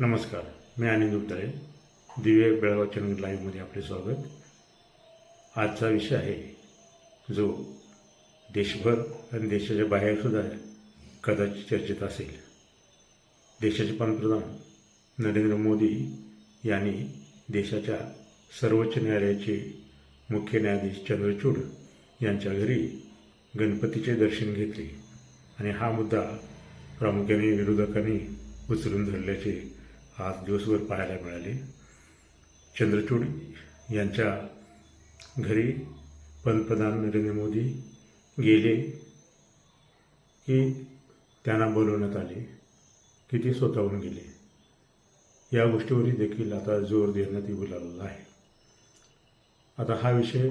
नमस्कार मी अनिंद उद्दळे दिव्य बेळगाव चॅनल लाईव्हमध्ये आपले स्वागत. आजचा विषय आहे जो देशभर आणि देशाच्या बाहेरसुद्धा कदाचित चर्चेत असेल. देशाचे पंतप्रधान नरेंद्र मोदी यांनी देशाच्या सर्वोच्च न्यायालयाचे मुख्य न्यायाधीश चंद्रचूड यांच्या घरी गणपतीचे दर्शन घेतले. आणि हा मुद्दा प्रामुख्याने विरोधकांनी उचलून धरल्याचे आज दिवसभर पाहायला मिळाले. चंद्रचूड यांच्या घरी पंतप्रधान नरेंद्र मोदी गेले की त्यांना बोलवण्यात आले की ते स्वतःहून गेले. या गोष्टीवरही देखील आता जोर देण्यात येऊ लागलेला आहे. आता हा विषय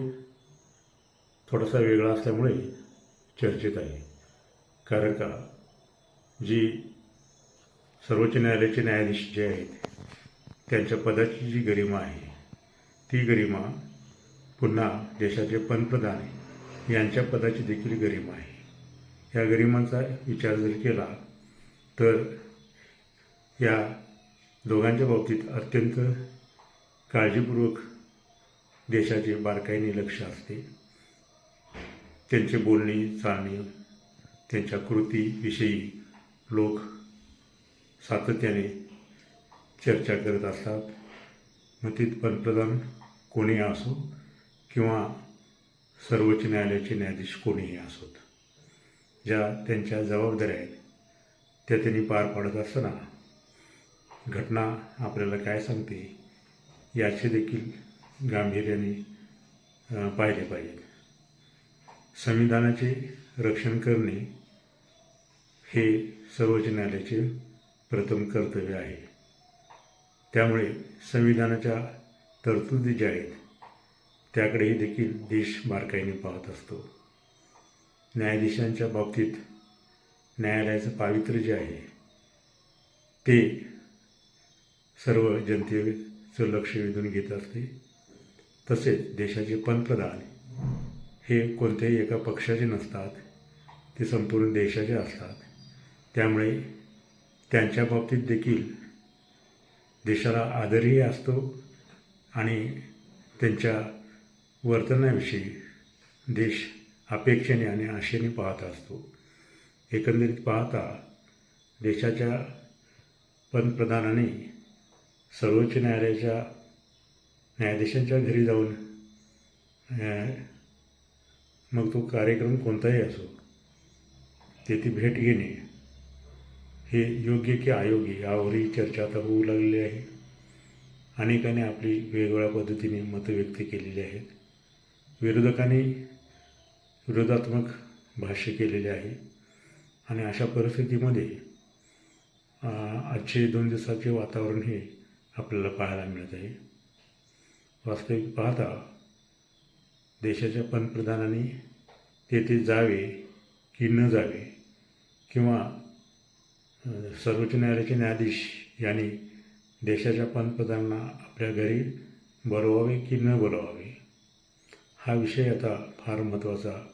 थोडासा वेगळा असल्यामुळे चर्चेत आहे. कारण का? जी सर्वोच्च न्यायालयाचे न्यायाधीश जे आहेत त्यांच्या पदाची जी गरिमा आहे ती गरिमा पुन्हा देशाचे पंतप्रधान यांच्या पदाची देखील गरिमा आहे. या गरिमांचा विचार जर केला तर या दोघांच्या बाबतीत अत्यंत काळजीपूर्वक देशाचे बारकाईने लक्ष असते. त्यांचे बोलणी चालणे त्यांच्या कृतीविषयी लोक सातत्याने चर्चा करत असतात. मग ते पंतप्रधान कोणी असो किंवा सर्वोच्च न्यायालयाचे न्यायाधीश कोणीही असोत ज्या त्यांच्या जबाबदाऱ्या आहेत त्या त्यांनी पार पाडत असताना घटना आपल्याला काय सांगते याचे देखील गांभीर्याने पाहिले पाहिजे. संविधानाचे रक्षण करणे हे सर्वोच्च न्यायालयाचे प्रथम कर्तव्य आहे. त्यामुळे संविधानाच्या तरतुदी ज्या आहेत त्याकडेही देखील देश बारकाईने पाहत असतो. न्यायाधीशांच्या बाबतीत न्यायालयाचं पावित्र्य जे आहे ते सर्व जनतेचं लक्ष वेधून घेत असते. तसेच देशाचे पंतप्रधान हे कोणत्याही एका पक्षाचे नसतात ते संपूर्ण देशाचे असतात. त्यामुळे त्यांच्या बाबतीत देखील देशाला आदरही असतो आणि त्यांच्या वर्तनाविषयी देश अपेक्षेने आणि आशेने पाहत असतो. एकंदरीत पाहता देशाच्या पंतप्रधानाने सर्वोच्च न्यायालयाच्या न्यायाधीशांच्या घरी जाऊन मग तो कार्यक्रम कोणताही असो तेथे भेट घेणे हे योग्य की अयोग्य यावरही चर्चा आता होऊ लागलेली आहे. अनेकांनी आपली वेगवेगळ्या पद्धतीने मतं व्यक्त केलेली आहेत. विरोधकांनी विरोधात्मक भाष्य केलेले आहे. आणि अशा परिस्थितीमध्ये आजचे दोन दिवसाचे वातावरण हे आपल्याला पाहायला मिळत आहे. वास्तविक पाहता देशाच्या पंतप्रधानांनी तेथे जावे की न जावे किंवा सर्वोच्च न्यायालयाचे न्यायाधीश यांनी देशाच्या पंतप्रधानांना आपल्या घरी बोलवावे की न बोलवावे हा विषय आता फार महत्त्वाचा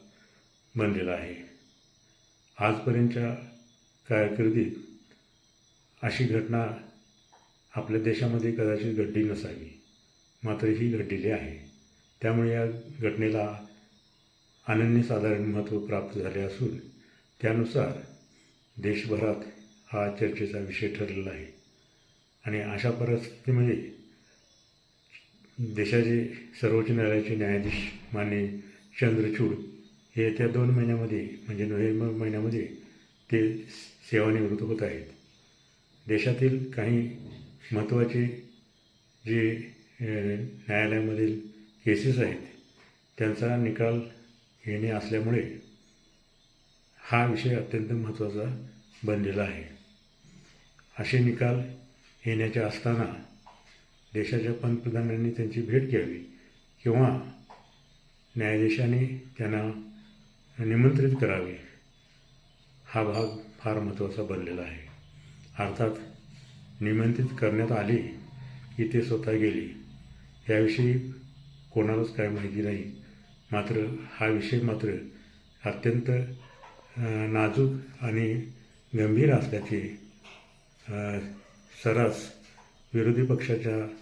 बनलेला आहे. आजपर्यंतच्या कारकिर्दीत अशी घटना आपल्या देशामध्ये कदाचित घडली नसावी मात्र ही घडलेली आहे. त्यामुळे या घटनेला अनन्यसाधारण महत्त्व प्राप्त झाले असून त्यानुसार देशभरात हा चर्चेचा विषय ठरलेला आहे. आणि अशा परिस्थितीमध्ये देशाचे सर्वोच्च न्यायालयाचे न्यायाधीश माने चंद्रचूड हे येत्या दोन महिन्यामध्ये म्हणजे नोव्हेंबर महिन्यामध्ये ते सेवानिवृत्त होत आहेत. देशातील काही महत्त्वाचे जे न्यायालयामधील केसेस आहेत त्यांचा निकाल येणे असल्यामुळे हा विषय अत्यंत महत्त्वाचा बनलेला आहे. असे निकाल येण्याचे असताना देशाच्या पंतप्रधानांनी त्यांची भेट घ्यावी किंवा न्यायाधीशाने त्यांना निमंत्रित करावे. हा भाग फार महत्त्वाचा बनलेला आहे. अर्थात निमंत्रित करण्यात आले की ते स्वतः गेले याविषयी कोणालाच काय माहिती नाही. मात्र हा विषय मात्र अत्यंत नाजूक आणि गंभीर असल्याचे सर्रास विरोधी पक्षाच्या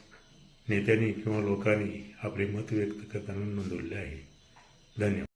नेत्यांनी किंवा लोकांनी आपले मत व्यक्त करताना नोंदवले आहे. धन्यवाद.